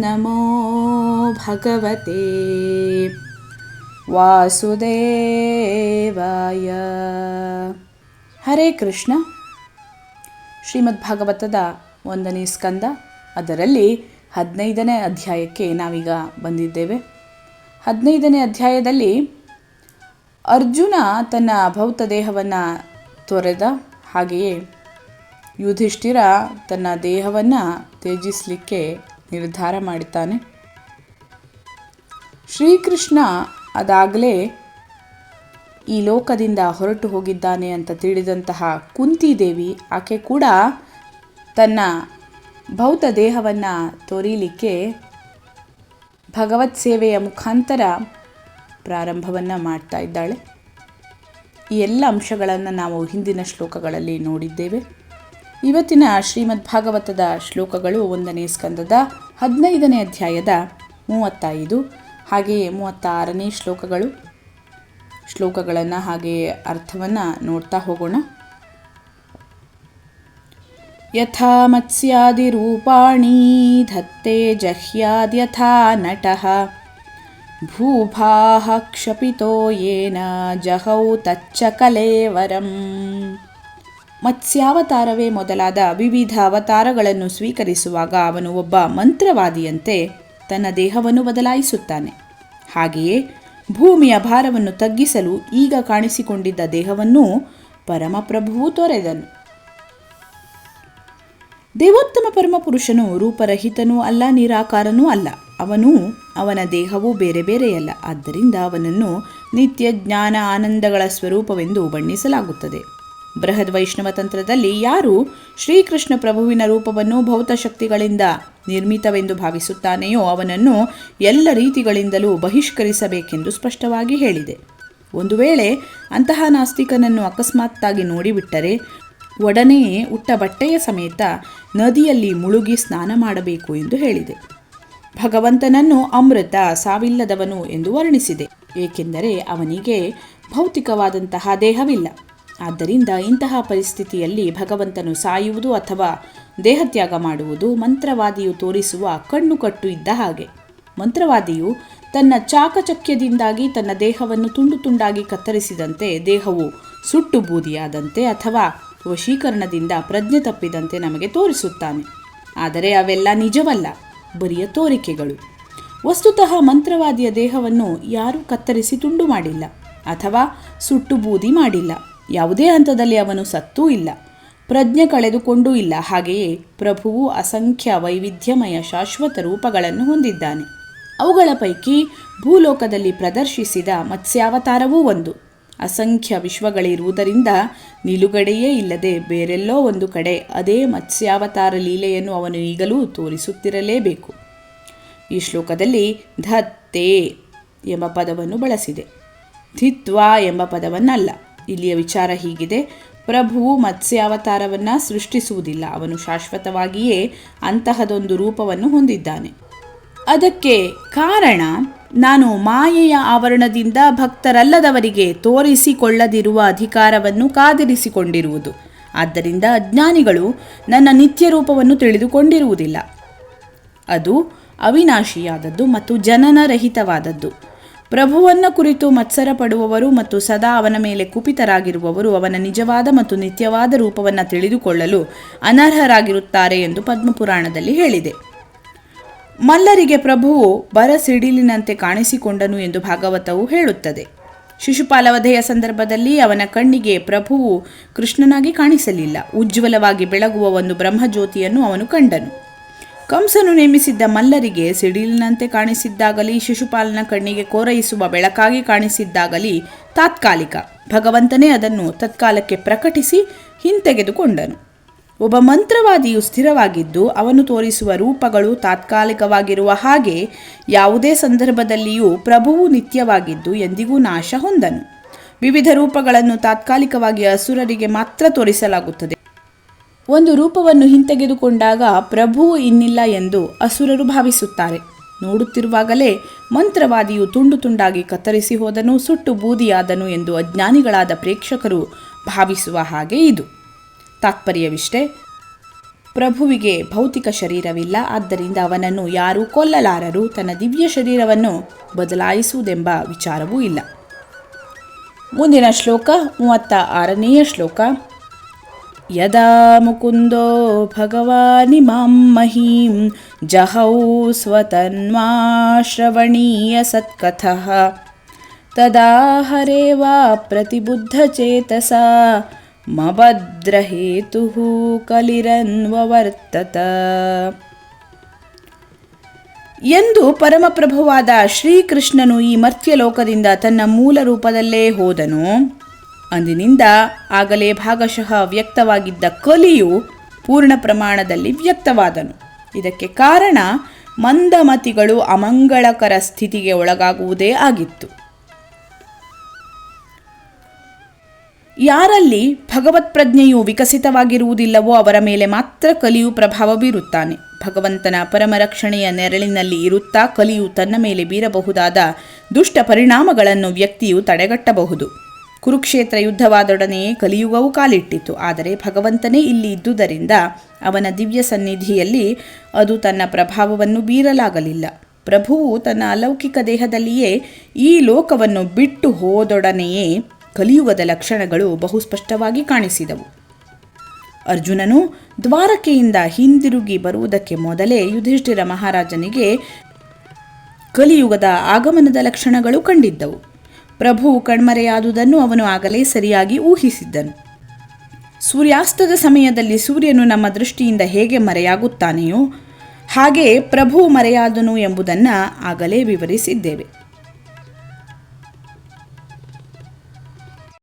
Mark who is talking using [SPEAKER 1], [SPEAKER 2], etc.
[SPEAKER 1] ನಮೋ ಭಗವತೆ ವಾಸುದೇವಾಯ ಹರೇ ಕೃಷ್ಣ ಶ್ರೀಮದ್ ಭಾಗವತದ ಒಂದನೇ ಸ್ಕಂದ, ಅದರಲ್ಲಿ ಹದಿನೈದನೇ ಅಧ್ಯಾಯಕ್ಕೆ ನಾವೀಗ ಬಂದಿದ್ದೇವೆ. ಹದಿನೈದನೇ ಅಧ್ಯಾಯದಲ್ಲಿ ಅರ್ಜುನ ತನ್ನ ಭೌತ ದೇಹವನ್ನು ತೊರೆದ ಹಾಗೆಯೇ ಯುಧಿಷ್ಠಿರ ತನ್ನ ದೇಹವನ್ನು ತ್ಯಜಿಸಲಿಕ್ಕೆ ನಿರ್ಧಾರ ಮಾಡುತ್ತಾನೆ ಶ್ರೀಕೃಷ್ಣ ಅದಾಗಲೇ ಈ ಲೋಕದಿಂದ ಹೊರಟು ಹೋಗಿದ್ದಾನೆ ಅಂತ ತಿಳಿದಂತಹ ಕುಂತಿದೇವಿ ಆಕೆ ಕೂಡ ತನ್ನ ಭೌತ ದೇಹವನ್ನು ತೊರೀಲಿಕ್ಕೆ ಭಗವತ್ ಸೇವೆಯ ಮುಖಾಂತರ ಪ್ರಾರಂಭವನ್ನು ಮಾಡ್ತಾ ಇದ್ದಾಳೆ. ಈ ಎಲ್ಲ ಅಂಶಗಳನ್ನು ನಾವು ಹಿಂದಿನ ಶ್ಲೋಕಗಳಲ್ಲಿ ನೋಡಿದ್ದೇವೆ. ಇವತ್ತಿನ ಶ್ರೀಮದ್ ಭಾಗವತದ ಶ್ಲೋಕಗಳು ಒಂದನೇ ಸ್ಕಂದದ ಹದಿನೈದನೇ ಅಧ್ಯಾಯದ ಮೂವತ್ತೈದು ಹಾಗೆಯೇ ಮೂವತ್ತಾರನೇ ಶ್ಲೋಕಗಳು. ಶ್ಲೋಕಗಳನ್ನು ಹಾಗೆಯೇ ಅರ್ಥವನ್ನು ನೋಡ್ತಾ ಹೋಗೋಣ. ಯಥಾ ಮತ್ಸ್ಯಾದಿರೂಪಾಣಿ ಧತ್ತೆ ಜಹ್ಯಾದ್ಯಥಾ ನಟ ಭೂಭಾಹ ಕ್ಷಪಿತೋ ಏನ ಜಹೌ ತಚ್ಚ ಕಲೇವರಂ. ಮತ್ಸ್ಯಾವತಾರವೇ ಮೊದಲಾದ ವಿವಿಧ ಅವತಾರಗಳನ್ನು ಸ್ವೀಕರಿಸುವಾಗ ಅವನು ಒಬ್ಬ ಮಂತ್ರವಾದಿಯಂತೆ ತನ್ನ ದೇಹವನ್ನು ಬದಲಾಯಿಸುತ್ತಾನೆ. ಹಾಗೆಯೇ ಭೂಮಿಯ ಭಾರವನ್ನು ತಗ್ಗಿಸಲು ಈಗ ಕಾಣಿಸಿಕೊಂಡಿದ್ದ ದೇಹವನ್ನು ಪರಮಪ್ರಭುವು ತೊರೆದನು. ದೇವೋತ್ತಮ ಪರಮಪುರುಷನು ರೂಪರಹಿತನೂ ಅಲ್ಲ, ನಿರಾಕಾರನೂ ಅಲ್ಲ. ಅವನು ಅವನ ದೇಹವು ಬೇರೆ ಬೇರೆಯಲ್ಲ. ಆದ್ದರಿಂದ ಅವನನ್ನು ನಿತ್ಯ ಜ್ಞಾನ ಆನಂದಗಳ ಸ್ವರೂಪವೆಂದು ಬಣ್ಣಿಸಲಾಗುತ್ತದೆ. ಬೃಹದ್ ವೈಷ್ಣವ ತಂತ್ರದಲ್ಲಿ ಯಾರು ಶ್ರೀಕೃಷ್ಣ ಪ್ರಭುವಿನ ರೂಪವನ್ನು ಭೌತಶಕ್ತಿಗಳಿಂದ ನಿರ್ಮಿತವೆಂದು ಭಾವಿಸುತ್ತಾನೆಯೋ ಅವನನ್ನು ಎಲ್ಲ ರೀತಿಗಳಿಂದಲೂ ಬಹಿಷ್ಕರಿಸಬೇಕೆಂದು ಸ್ಪಷ್ಟವಾಗಿ ಹೇಳಿದೆ. ಒಂದು ವೇಳೆ ಅಂತಹ ನಾಸ್ತಿಕನನ್ನು ಅಕಸ್ಮಾತ್ತಾಗಿ ನೋಡಿಬಿಟ್ಟರೆ ಒಡನೆಯೇ ಉಟ್ಟ ಬಟ್ಟೆಯ ಸಮೇತ ನದಿಯಲ್ಲಿ ಮುಳುಗಿ ಸ್ನಾನ ಮಾಡಬೇಕು ಎಂದು ಹೇಳಿದೆ. ಭಗವಂತನನ್ನು ಅಮೃತ ಸಾವಿಲ್ಲದವನು ಎಂದು ವರ್ಣಿಸಿದೆ. ಏಕೆಂದರೆ ಅವನಿಗೆ ಭೌತಿಕವಾದಂತಹ ದೇಹವಿಲ್ಲ. ಆದ್ದರಿಂದ ಇಂತಹ ಪರಿಸ್ಥಿತಿಯಲ್ಲಿ ಭಗವಂತನು ಸಾಯುವುದು ಅಥವಾ ದೇಹತ್ಯಾಗ ಮಾಡುವುದು ಮಂತ್ರವಾದಿಯು ತೋರಿಸುವ ಕಣ್ಣು ಕಟ್ಟು ಇದ್ದ ಹಾಗೆ. ಮಂತ್ರವಾದಿಯು ತನ್ನ ಚಾಕಚಕ್ಯದಿಂದಾಗಿ ತನ್ನ ದೇಹವನ್ನು ತುಂಡು ತುಂಡಾಗಿ ಕತ್ತರಿಸಿದಂತೆ, ದೇಹವು ಸುಟ್ಟು ಬೂದಿಯಾದಂತೆ ಅಥವಾ ವಶೀಕರಣದಿಂದ ಪ್ರಜ್ಞೆ ತಪ್ಪಿದಂತೆ ನಮಗೆ ತೋರಿಸುತ್ತಾನೆ. ಆದರೆ ಅವೆಲ್ಲ ನಿಜವಲ್ಲ, ಬರಿಯ ತೋರಿಕೆಗಳು. ವಸ್ತುತಃ ಮಂತ್ರವಾದಿಯ ದೇಹವನ್ನು ಯಾರೂ ಕತ್ತರಿಸಿ ತುಂಡು ಮಾಡಿಲ್ಲ ಅಥವಾ ಸುಟ್ಟು ಬೂದಿ ಮಾಡಿಲ್ಲ. ಯಾವುದೇ ಹಂತದಲ್ಲಿ ಅವನು ಸತ್ತೂ ಇಲ್ಲ. ಪ್ರಜ್ಞೆ ಕಳೆದುಕೊಂಡೂ ಇಲ್ಲ. ಹಾಗೆಯೇ ಪ್ರಭುವು ಅಸಂಖ್ಯ ವೈವಿಧ್ಯಮಯ ಶಾಶ್ವತ ರೂಪಗಳನ್ನು ಹೊಂದಿದ್ದಾನೆ. ಅವುಗಳ ಪೈಕಿ ಭೂಲೋಕದಲ್ಲಿ ಪ್ರದರ್ಶಿಸಿದ ಮತ್ಸ್ಯಾವತಾರವೂ ಒಂದು. ಅಸಂಖ್ಯ ವಿಶ್ವಗಳಿರುವುದರಿಂದ ನಿಲುಗಡೆಯೇ ಇಲ್ಲದೆ ಬೇರೆಲ್ಲೋ ಒಂದು ಕಡೆ ಅದೇ ಮತ್ಸ್ಯಾವತಾರ ಲೀಲೆಯನ್ನು ಅವನು ಈಗಲೂ ತೋರಿಸುತ್ತಿರಲೇಬೇಕು. ಈ ಶ್ಲೋಕದಲ್ಲಿ ಧತ್ತೆ ಎಂಬ ಪದವನ್ನು ಬಳಸಿದೆ. ಧಿತ್ವಾ ಎಂಬ ಪದವನ್ನಲ್ಲ. ಇಲ್ಲಿಯ ವಿಚಾರ ಹೀಗಿದೆ. ಪ್ರಭುವು ಮತ್ಸ್ಯಾವತಾರವನ್ನು ಸೃಷ್ಟಿಸುವುದಿಲ್ಲ. ಅವನು ಶಾಶ್ವತವಾಗಿಯೇ ಅಂತಹದೊಂದು ರೂಪವನ್ನು ಹೊಂದಿದ್ದಾನೆ. ಅದಕ್ಕೆ ಕಾರಣ ನಾನು ಮಾಯೆಯ ಆವರಣದಿಂದ ಭಕ್ತರಲ್ಲದವರಿಗೆ ತೋರಿಸಿಕೊಳ್ಳದಿರುವ ಅಧಿಕಾರವನ್ನು ಕಾದಿರಿಸಿಕೊಂಡಿರುವುದು. ಆದ್ದರಿಂದ ಅಜ್ಞಾನಿಗಳು ನನ್ನ ನಿತ್ಯ ರೂಪವನ್ನು ತಿಳಿದುಕೊಂಡಿರುವುದಿಲ್ಲ. ಅದು ಅವಿನಾಶಿಯಾದದ್ದು ಮತ್ತು ಜನನರಹಿತವಾದದ್ದು ಪ್ರಭುವನ್ನ ಕುರಿತು ಮತ್ಸರ ಪಡುವವರು ಮತ್ತು ಸದಾ ಅವನ ಮೇಲೆ ಕುಪಿತರಾಗಿರುವವರು ಅವನ ನಿಜವಾದ ಮತ್ತು ನಿತ್ಯವಾದ ರೂಪವನ್ನು ತಿಳಿದುಕೊಳ್ಳಲು ಅನರ್ಹರಾಗಿರುತ್ತಾರೆ ಎಂದು ಪದ್ಮಪುರಾಣದಲ್ಲಿ ಹೇಳಿದೆ. ಮಲ್ಲರಿಗೆ ಪ್ರಭುವು ಬರಸಿಡಿಲಿನಂತೆ ಕಾಣಿಸಿಕೊಂಡನು ಎಂದು ಭಾಗವತವು ಹೇಳುತ್ತದೆ. ಶಿಶುಪಾಲವಧೆಯ ಸಂದರ್ಭದಲ್ಲಿ ಅವನ ಕಣ್ಣಿಗೆ ಪ್ರಭುವು ಕೃಷ್ಣನಾಗಿ ಕಾಣಿಸಲಿಲ್ಲ. ಉಜ್ವಲವಾಗಿ ಬೆಳಗುವ ಒಂದು ಬ್ರಹ್ಮಜ್ಯೋತಿಯನ್ನು ಅವನು ಕಂಡನು. ಕಂಸನು ನೇಮಿಸಿದ್ದ ಮಲ್ಲರಿಗೆ ಸಿಡಿಲಿನಂತೆ ಕಾಣಿಸಿದ್ದಾಗಲಿ, ಶಿಶುಪಾಲನ ಕಣ್ಣಿಗೆ ಕೋರೈಸುವ ಬೆಳಕಾಗಿ ಕಾಣಿಸಿದ್ದಾಗಲಿ ತಾತ್ಕಾಲಿಕ. ಭಗವಂತನೇ ಅದನ್ನು ತತ್ಕಾಲಕ್ಕೆ ಪ್ರಕಟಿಸಿ ಹಿಂತೆಗೆದುಕೊಂಡನು. ಒಬ್ಬ ಮಂತ್ರವಾದಿಯು ಸ್ಥಿರವಾಗಿದ್ದು, ಅವನು ತೋರಿಸುವ ರೂಪಗಳು ತಾತ್ಕಾಲಿಕವಾಗಿರುವ ಹಾಗೆ ಯಾವುದೇ ಸಂದರ್ಭದಲ್ಲಿಯೂ ಪ್ರಭುವು ನಿತ್ಯವಾಗಿದ್ದು ಎಂದಿಗೂ ನಾಶ ಹೊಂದನು. ವಿವಿಧ ರೂಪಗಳನ್ನು ತಾತ್ಕಾಲಿಕವಾಗಿ ಅಸುರರಿಗೆ ಮಾತ್ರ ತೋರಿಸಲಾಗುತ್ತದೆ. ಒಂದು ರೂಪವನ್ನು ಹಿಂತೆಗೆದುಕೊಂಡಾಗ ಪ್ರಭುವು ಇನ್ನಿಲ್ಲ ಎಂದು ಅಸುರರು ಭಾವಿಸುತ್ತಾರೆ. ನೋಡುತ್ತಿರುವಾಗಲೇ ಮಂತ್ರವಾದಿಯು ತುಂಡು ತುಂಡಾಗಿ ಕತ್ತರಿಸಿ ಹೋದನು, ಸುಟ್ಟು ಬೂದಿಯಾದನು ಎಂದು ಅಜ್ಞಾನಿಗಳಾದ ಪ್ರೇಕ್ಷಕರು ಭಾವಿಸುವ ಹಾಗೆ ಇದು. ತಾತ್ಪರ್ಯವಿಷ್ಟೇ, ಪ್ರಭುವಿಗೆ ಭೌತಿಕ ಶರೀರವಿಲ್ಲ, ಆದ್ದರಿಂದ ಅವನನ್ನು ಯಾರೂ ಕೊಲ್ಲಲಾರರು, ತನ್ನ ದಿವ್ಯ ಶರೀರವನ್ನು ಬದಲಾಯಿಸುವುದೆಂಬ ವಿಚಾರವೂ ಇಲ್ಲ. ಮುಂದಿನ ಶ್ಲೋಕ ಮೂವತ್ತ ಆರನೆಯ ಶ್ಲೋಕ. ಯದಾ ಮುಕುಂದೋ ಭಗವಾನಿಮಾಂ ಮಹೀಂ ಜಹೌ ಸ್ವತನ್ವಾ ಶ್ರವಣೀಯ ಸತ್ಕಥಃ ತದಾ ಹರೇವಾ ಪ್ರತಿಬುದ್ಧಚೇತಸ ಮಭದ್ರಹೇತುಃ ಕಲಿರನ್ವವರ್ತತ ಎಂದು ಪರಮಪ್ರಭುವಾದ ಶ್ರೀಕೃಷ್ಣನು ಈ ಮರ್ತ್ಯಲೋಕದಿಂದ ತನ್ನ ಮೂಲ ರೂಪದಲ್ಲೇ ಹೋದನು ಅಂದಿನಿಂದ ಆಗಲೇ ಭಾಗಶಃ ವ್ಯಕ್ತವಾಗಿದ್ದ ಕಲಿಯು ಪೂರ್ಣ ಪ್ರಮಾಣದಲ್ಲಿ ವ್ಯಕ್ತವಾದನು. ಇದಕ್ಕೆ ಕಾರಣ ಮಂದಮತಿಗಳು ಅಮಂಗಳಕರ ಸ್ಥಿತಿಗೆ ಒಳಗಾಗುವುದೇ ಆಗಿತ್ತು. ಯಾರಲ್ಲಿ ಭಗವತ್ ಪ್ರಜ್ಞೆಯು ವಿಕಸಿತವಾಗಿರುವುದಿಲ್ಲವೋ ಅವರ ಮೇಲೆ ಮಾತ್ರ ಕಲಿಯು ಪ್ರಭಾವ ಬೀರುತ್ತಾನೆ. ಭಗವಂತನ ಪರಮರಕ್ಷಣೆಯ ನೆರಳಿನಲ್ಲಿ ಇರುತ್ತಾ ಕಲಿಯು ತನ್ನ ಮೇಲೆ ಬೀರಬಹುದಾದ ದುಷ್ಟ ಪರಿಣಾಮಗಳನ್ನು ವ್ಯಕ್ತಿಯು ತಡೆಗಟ್ಟಬಹುದು. ಕುರುಕ್ಷೇತ್ರ ಯುದ್ಧವಾದೊಡನೆಯೇ ಕಲಿಯುಗವು ಕಾಲಿಟ್ಟಿತು. ಆದರೆ ಭಗವಂತನೇ ಇಲ್ಲಿ ಇದ್ದುದರಿಂದ ಅವನ ದಿವ್ಯ ಸನ್ನಿಧಿಯಲ್ಲಿ ಅದು ತನ್ನ ಪ್ರಭಾವವನ್ನು ಬೀರಲಾಗಲಿಲ್ಲ. ಪ್ರಭುವು ತನ್ನ ಅಲೌಕಿಕ ದೇಹದಲ್ಲಿಯೇ ಈ ಲೋಕವನ್ನು ಬಿಟ್ಟು ಹೋದೊಡನೆಯೇ ಕಲಿಯುಗದ ಲಕ್ಷಣಗಳು ಬಹು ಸ್ಪಷ್ಟವಾಗಿ ಕಾಣಿಸಿದವು. ಅರ್ಜುನನು ದ್ವಾರಕೆಯಿಂದ ಹಿಂದಿರುಗಿ ಬರುವುದಕ್ಕೆ ಮೊದಲೇ ಯುಧಿಷ್ಠಿರ ಮಹಾರಾಜನಿಗೆ ಕಲಿಯುಗದ ಆಗಮನದ ಲಕ್ಷಣಗಳು ಕಂಡಿದ್ದವು. ಪ್ರಭು ಕಣ್ಮರೆಯಾದುದನ್ನು ಅವನು ಆಗಲೇ ಸರಿಯಾಗಿ ಊಹಿಸಿದ್ದನು. ಸೂರ್ಯಾಸ್ತದ ಸಮಯದಲ್ಲಿ ಸೂರ್ಯನು ನಮ್ಮ ದೃಷ್ಟಿಯಿಂದ ಹೇಗೆ ಮರೆಯಾಗುತ್ತಾನೆಯೋ ಹಾಗೆ ಪ್ರಭು ಮರೆಯಾದನು ಎಂಬುದನ್ನು ಆಗಲೇ ವಿವರಿಸಿದ್ದೇವೆ.